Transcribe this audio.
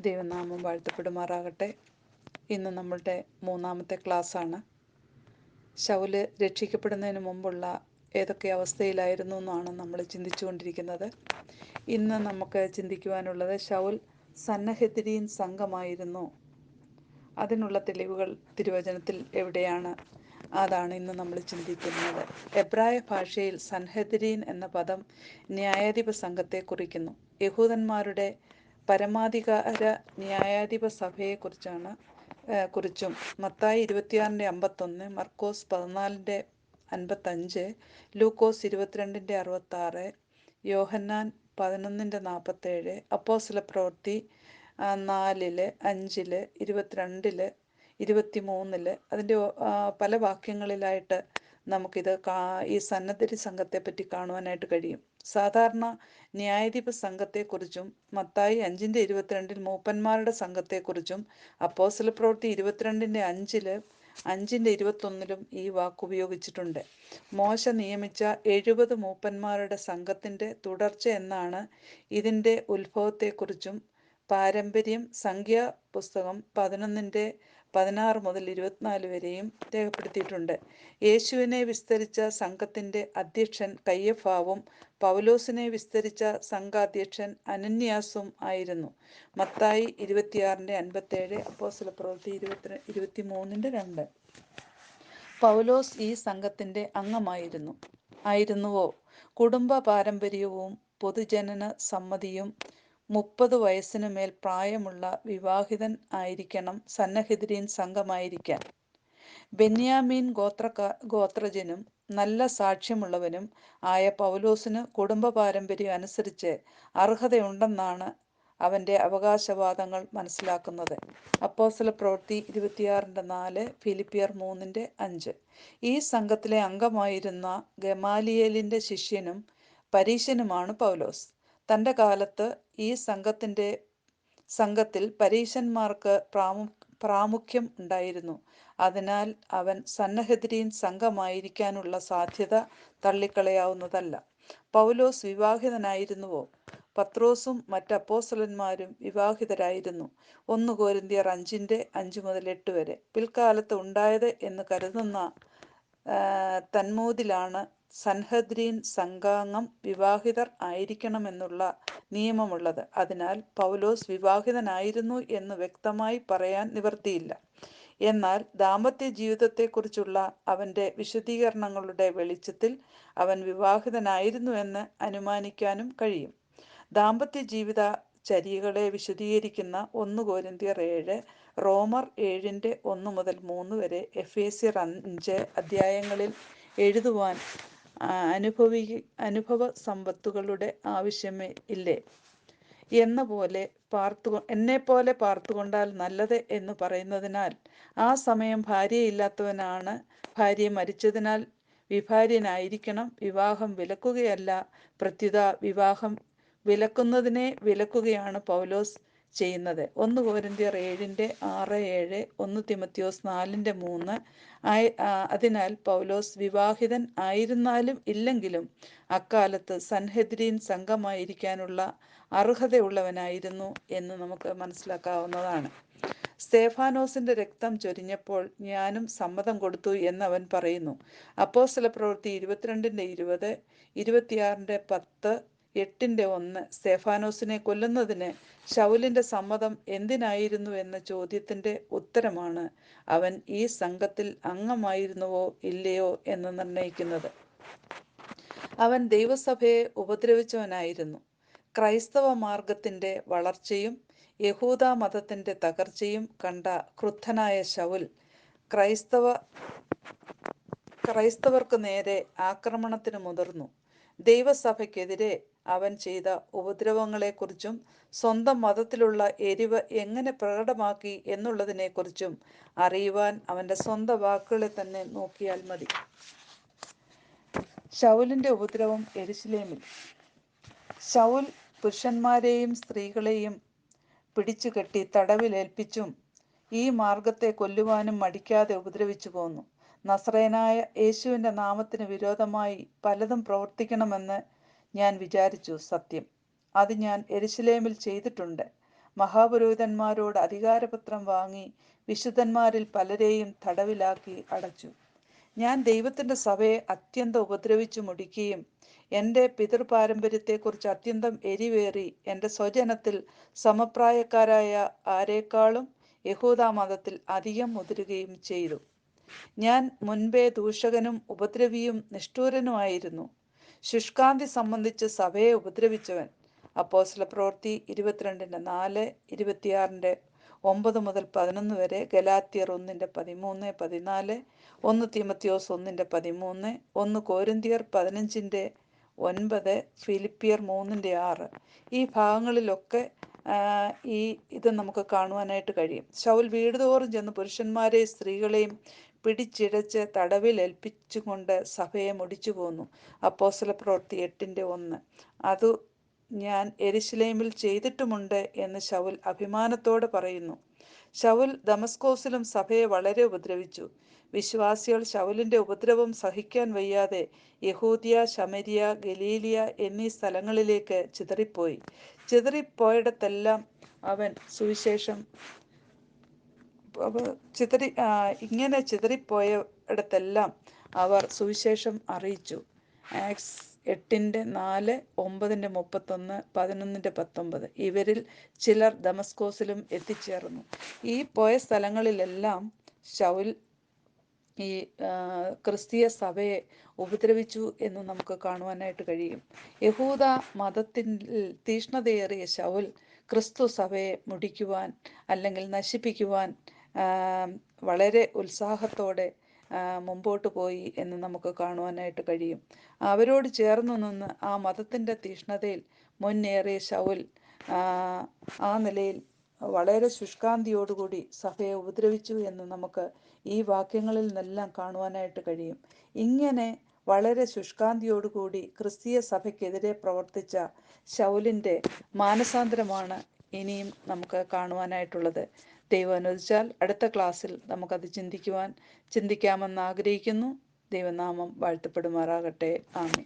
ദൈവനാമം വാഴ്ത്തപ്പെടുമാറാകട്ടെ. ഇന്ന് നമ്മളുടെ മൂന്നാമത്തെ ക്ലാസ്സാണ്. ശൗൽ രക്ഷിക്കപ്പെടുന്നതിന് മുമ്പുള്ള ഏതൊക്കെ അവസ്ഥയിലായിരുന്നു എന്നാണ് നമ്മൾ ചിന്തിച്ചുകൊണ്ടിരിക്കുന്നത്. ഇന്ന് നമുക്ക് ചിന്തിക്കുവാനുള്ളത് ശൗൽ സന്നഹെദ്രീൻ സംഘമായിരുന്നു. അതിനുള്ള തെളിവുകൾ തിരുവചനത്തിൽ എവിടെയാണ്? അതാണ് ഇന്ന് നമ്മൾ ചിന്തിക്കുന്നത്. എബ്രായ ഭാഷയിൽ സൻഹദ്രീൻ എന്ന പദം ന്യായാധിപ സംഘത്തെ കുറിക്കുന്നു. യഹൂദന്മാരുടെ പരമാധികാര ന്യായാധിപ സഭയെക്കുറിച്ചാണ് കുറിച്ചും മത്തായി ഇരുപത്തിയാറിന്റെ അമ്പത്തൊന്ന് മർക്കോസ് പതിനാലിന്റെ അൻപത്തഞ്ച് ലൂക്കോസ് ഇരുപത്തിരണ്ടിന്റെ അറുപത്താറ് യോഹന്നാൻ പതിനൊന്നിന്റെ നാൽപ്പത്തേഴ് അപ്പോസില പ്രവൃത്തി നാലിൽ അഞ്ചിൽ ഇരുപത്തിരണ്ടിൽ ഇരുപത്തി മൂന്നിൽ അതിന്റെ പല വാക്യങ്ങളിലായിട്ട് നമുക്കിത് ഈ സന്നദ്ധരി സംഘത്തെപ്പറ്റി കാണുവാനായിട്ട് കഴിയും. സാധാരണ ന്യായാധിപ സംഘത്തെക്കുറിച്ചും മത്തായി അഞ്ചിന്റെ ഇരുപത്തിരണ്ടിൽ മൂപ്പന്മാരുടെ സംഘത്തെക്കുറിച്ചും അപ്പോസല പ്രവൃത്തി ഇരുപത്തിരണ്ടിന്റെ അഞ്ചിൽ അഞ്ചിന്റെ ഇരുപത്തൊന്നിലും ഈ വാക്ക് ഉപയോഗിച്ചിട്ടുണ്ട്. മോശ നിയമിച്ച എഴുപത് മൂപ്പന്മാരുടെ സംഘത്തിന്റെ തുടർച്ച എന്നാണ് ഇതിന്റെ ഉത്ഭവത്തെക്കുറിച്ചും പാരമ്പര്യം സംഖ്യാ പുസ്തകം പതിനൊന്നിന്റെ പതിനാറ് മുതൽ ഇരുപത്തിനാല് വരെയും രേഖപ്പെടുത്തിയിട്ടുണ്ട്. യേശുവിനെ വിസ്തരിച്ച സംഘത്തിന്റെ അധ്യക്ഷൻ കയ്യഫാവും പൗലോസിനെ വിസ്തരിച്ച സംഘാധ്യക്ഷൻ അനന്യാസും ആയിരുന്നു. മത്തായി ഇരുപത്തിയാറിന്റെ അൻപത്തേഴ് അപ്പോസ്തല പ്രവൃത്തി ഇരുപത്തി ഇരുപത്തി മൂന്നിന്റെ രണ്ട്. പൗലോസ് ഈ സംഘത്തിന്റെ അംഗമായിരുന്നു. ആയിരുന്നുവോ? കുടുംബ പാരമ്പര്യവും പൊതുജനന സമ്മതിയും മുപ്പത് വയസ്സിനു മേൽ പ്രായമുള്ള വിവാഹിതൻ ആയിരിക്കണം സന്നഹിദ്രീൻ സംഘമായിരിക്കാൻ. ബെന്യാമീൻ ഗോത്രക്കാ ഗോത്രജനും നല്ല സാക്ഷ്യമുള്ളവനും ആയ പൗലോസിന് കുടുംബ പാരമ്പര്യം അനുസരിച്ച് അർഹതയുണ്ടെന്നാണ് അവന്റെ അവകാശവാദങ്ങൾ മനസ്സിലാക്കുന്നത്. അപ്പോസല പ്രവൃത്തി ഇരുപത്തിയാറിന്റെ നാല് ഫിലിപ്പിയർ മൂന്നിന്റെ അഞ്ച്. ഈ സംഘത്തിലെ അംഗമായിരുന്ന ഗമാലിയേലിന്റെ ശിഷ്യനും പരീശനുമാണ് പൗലോസ്. തന്റെ കാലത്ത് ഈ സംഘത്തിന്റെ സംഘത്തിൽ പരീശന്മാർക്ക് പ്രാമു പ്രാമുഖ്യം ഉണ്ടായിരുന്നു. അതിനാൽ അവൻ സന്നഹദ്രീൻ സംഘമായിരിക്കാനുള്ള സാധ്യത തള്ളിക്കളയാവുന്നതല്ല. പൗലോസ് വിവാഹിതനായിരുന്നുവോ? പത്രോസും മറ്റ് വിവാഹിതരായിരുന്നു. ഒന്ന് കോരിന്തിയർ അഞ്ചിന്റെ അഞ്ച് മുതൽ എട്ട് വരെ. പിൽക്കാലത്ത് ഉണ്ടായത് എന്ന് കരുതുന്ന തന്മൂതിലാണ് സൻഹദ്രീൻ സംഘാംഗം വിവാഹിതർ ആയിരിക്കണമെന്നുള്ള നിയമമുള്ളത്. അതിനാൽ പൗലോസ് വിവാഹിതനായിരുന്നു എന്ന് വ്യക്തമായി പറയാൻ നിവർത്തിയില്ല എന്നാൽ ദാമ്പത്യ ജീവിതത്തെക്കുറിച്ചുള്ള അവന്റെ വിശദീകരണങ്ങളുടെ വെളിച്ചത്തിൽ അവൻ വിവാഹിതനായിരുന്നു എന്ന് അനുമാനിക്കാനും കഴിയും. ദാമ്പത്യ ജീവിത ചര്യകളെ വിശദീകരിക്കുന്ന ഒന്ന് കോരിന്തിയർ ഏഴ് റോമർ ഏഴിന്റെ ഒന്ന് മുതൽ മൂന്ന് വരെ എഫേസ്യർ അഞ്ച് അധ്യായങ്ങളിൽ എഴുതുവാൻ അനുഭവി അനുഭവ സമ്പത്തുകളുടെ ആവശ്യമേ ഇല്ലേ? എന്ന പോലെ പാർത്തു എന്നെ പോലെ പാർത്തുകൊണ്ടാൽ നല്ലത് എന്ന് പറയുന്നതിനാൽ ആ സമയം ഭാര്യയില്ലാത്തവനാണ് ഭാര്യ മരിച്ചതിനാൽ വിഭാര്യനായിരിക്കണം. വിവാഹം വിലക്കുകയല്ല. പ്രത്യുത വിവാഹം വിലക്കുന്നതിനെ വിലക്കുകയാണ് പൗലോസ്. ചെയ്യുന്നത്. ഒന്ന് കോരിന്തിയർ ഏഴിന്റെ ആറ് ഏഴ് ഒന്ന് തിമത്തിയോസ് നാലിന്റെ മൂന്ന്. അതിനാൽ പൗലോസ് വിവാഹിതൻ ആയിരുന്നാലും ഇല്ലെങ്കിലും അക്കാലത്ത് സൻഹദ്രീൻ സംഘമായിരിക്കാനുള്ള അർഹതയുള്ളവനായിരുന്നു എന്ന് നമുക്ക് മനസ്സിലാക്കാവുന്നതാണ്. സ്തേഫാനോസിന്റെ രക്തം ചൊരിഞ്ഞപ്പോൾ ഞാനും സമ്മതം കൊടുത്തു എന്ന് അവൻ പറയുന്നു. അപ്പോസ്തല പ്രവൃത്തി ഇരുപത്തിരണ്ടിന്റെ ഇരുപത് ഇരുപത്തിയാറിന്റെ പത്ത് എട്ടിന്റെ ഒന്ന്. സ്തേഫാനോസിനെ കൊല്ലുന്നതിന് ശൗലിന്റെ സമ്മതം എന്തിനായിരുന്നു എന്ന ചോദ്യത്തിന്റെ ഉത്തരമാണ് അവൻ ഈ സംഘത്തിൽ അംഗമായിരുന്നുവോ ഇല്ലയോ എന്ന് നിർണയിക്കുന്നത് അവൻ ദൈവസഭയെ ഉപദ്രവിച്ചവനായിരുന്നു. ക്രൈസ്തവ മാർഗത്തിന്റെ വളർച്ചയും യഹൂദ മതത്തിന്റെ തകർച്ചയും കണ്ട ക്രുദ്ധനായ ശൗൽ ക്രൈസ്തവ ക്രൈസ്തവർക്ക് നേരെ ആക്രമണത്തിന് മുതിർന്നു. ദൈവസഭയ്ക്കെതിരെ അവൻ ചെയ്ത ഉപദ്രവങ്ങളെക്കുറിച്ചും സ്വന്തം മതത്തിലുള്ള എരിവ് എങ്ങനെ പ്രകടമാക്കി എന്നുള്ളതിനെക്കുറിച്ചും അറിയുവാൻ അവന്റെ സ്വന്തം വാക്കുകളെ തന്നെ നോക്കിയാൽ മതി. ശൗലിന്റെ ഉപദ്രവം എരിശിലേമിൽ. ശൗൽ പുരുഷന്മാരെയും സ്ത്രീകളെയും പിടിച്ചുകെട്ടി തടവിലേൽപ്പിച്ചും ഈ മാർഗത്തെ കൊല്ലുവാനും മടിക്കാതെ ഉപദ്രവിച്ചു പോന്നു. നസ്രയനായ യേശുവിന്റെ നാമത്തിന് വിരോധമായി പലതും പ്രവർത്തിക്കണമെന്ന് ഞാൻ വിചാരിച്ചു സത്യം. അത് ഞാൻ എരിശിലേമിൽ ചെയ്തിട്ടുണ്ട്. മഹാപുരോഹിതന്മാരോട് അധികാരപത്രം വാങ്ങി വിശുദ്ധന്മാരിൽ പലരെയും തടവിലാക്കി അടച്ചു. ഞാൻ ദൈവത്തിന്റെ സഭയെ അത്യന്തം ഉപദ്രവിച്ചു മുടിക്കുകയും എന്റെ പിതൃപാരമ്പര്യത്തെക്കുറിച്ച് അത്യന്തം എരിവേറി എന്റെ സ്വജനത്തിൽ സമപ്രായക്കാരായ ആരെക്കാളും യഹൂദ മതത്തിൽ അധികം മുതിരുകയും ചെയ്തു. ഞാൻ മുൻപേ ദൂഷകനും ഉപദ്രവിയും നിഷ്ഠൂരനുമായിരുന്നു. ശുഷ്കാന്തി സംബന്ധിച്ച് സഭയെ ഉപദ്രവിച്ചവൻ. അപ്പോസ്ല പ്രവൃത്തി ഇരുപത്തിരണ്ടിന്റെ നാല് ഇരുപത്തിയാറിന്റെ ഒമ്പത് മുതൽ പതിനൊന്ന് വരെ ഗലാത്തിയർ ഒന്നിന്റെ പതിമൂന്ന് പതിനാല് ഒന്ന് തീമത്തിയോസ് ഒന്നിന്റെ പതിമൂന്ന് ഒന്ന് കോരിന്തിയർ പതിനഞ്ചിന്റെ ഒൻപത് ഫിലിപ്പിയർ മൂന്നിന്റെ ആറ്. ഈ ഭാഗങ്ങളിലൊക്കെ ഈ ഇത് നമുക്ക് കാണുവാനായിട്ട് കഴിയും. ശൗൽ വീടുതോറും ചെന്ന് പുരുഷന്മാരെയും സ്ത്രീകളെയും പിടിച്ചിഴച്ച് തടവിൽ ഏൽപ്പിച്ചുകൊണ്ട് സഭയെ മുടിച്ചു പോന്നു. അപ്പോസ്തല പ്രവൃത്തി എട്ടിന്റെ ഒന്ന്. അതു ഞാൻ എരിശിലേമിൽ ചെയ്തിട്ടുമുണ്ട് എന്ന് ശൗൽ അഭിമാനത്തോടെ പറയുന്നു. ശൗൽ ദമസ്കോസിലും സഭയെ വളരെ ഉപദ്രവിച്ചു. വിശ്വാസികൾ ശൗലിന്റെ ഉപദ്രവം സഹിക്കാൻ വയ്യാതെ യഹൂദിയ ശമരിയ ഗലീലിയ എന്നീ സ്ഥലങ്ങളിലേക്ക് ചിതറിപ്പോയി. ചിതറിപ്പോയിടത്തെല്ലാം അവൻ സുവിശേഷം ചിതറി ഇങ്ങനെ ചിതറിപ്പോയ ഇടത്തെല്ലാം അവർ സുവിശേഷം അറിയിച്ചു. ആക്സ് എട്ടിന്റെ നാല് ഒമ്പതിന്റെ മുപ്പത്തൊന്ന് പതിനൊന്നിന്റെ പത്തൊമ്പത്. ഇവരിൽ ചിലർ ദമസ്കോസിലും എത്തിച്ചേർന്നു. ഈ പോയ സ്ഥലങ്ങളിലെല്ലാം ശൗൽ ഈ ക്രിസ്തീയ സഭയെ ഉപദ്രവിച്ചു എന്ന് നമുക്ക് കാണുവാനായിട്ട് കഴിയും. യഹൂദ മതത്തിൽ തീഷ്ണതയേറിയ ശൗൽ ക്രിസ്തു സഭയെ മുടിക്കുവാൻ അല്ലെങ്കിൽ നശിപ്പിക്കുവാൻ വളരെ ഉത്സാഹത്തോടെ മുമ്പോട്ട് പോയി എന്ന് നമുക്ക് കാണുവാനായിട്ട് കഴിയും. അവരോട് ചേർന്ന് നിന്ന് ആ മതത്തിന്റെ തീഷ്ണതയിൽ മുന്നേറിയ ശൗൽ ആ നിലയിൽ വളരെ ശുഷ്കാന്തിയോടുകൂടി സഭയെ ഉപദ്രവിച്ചു എന്ന് നമുക്ക് ഈ വാക്യങ്ങളിൽ നിന്നെല്ലാം കാണുവാനായിട്ട് കഴിയും. ഇങ്ങനെ വളരെ ശുഷ്കാന്തിയോടുകൂടി ക്രിസ്തീയ സഭയ്ക്കെതിരെ പ്രവർത്തിച്ച ശൗലിന്റെ മാനസാന്തരമാണ് ഇനിയും നമുക്ക് കാണുവാനായിട്ടുള്ളത്. ദൈവം അനുവദിച്ചാൽ അടുത്ത ക്ലാസ്സിൽ നമുക്കത് ചിന്തിക്കുവാൻ ചിന്തിക്കാമെന്ന് ആഗ്രഹിക്കുന്നു. ദൈവനാമം വാഴ്ത്തപ്പെടുമാറാകട്ടെ. ആമേ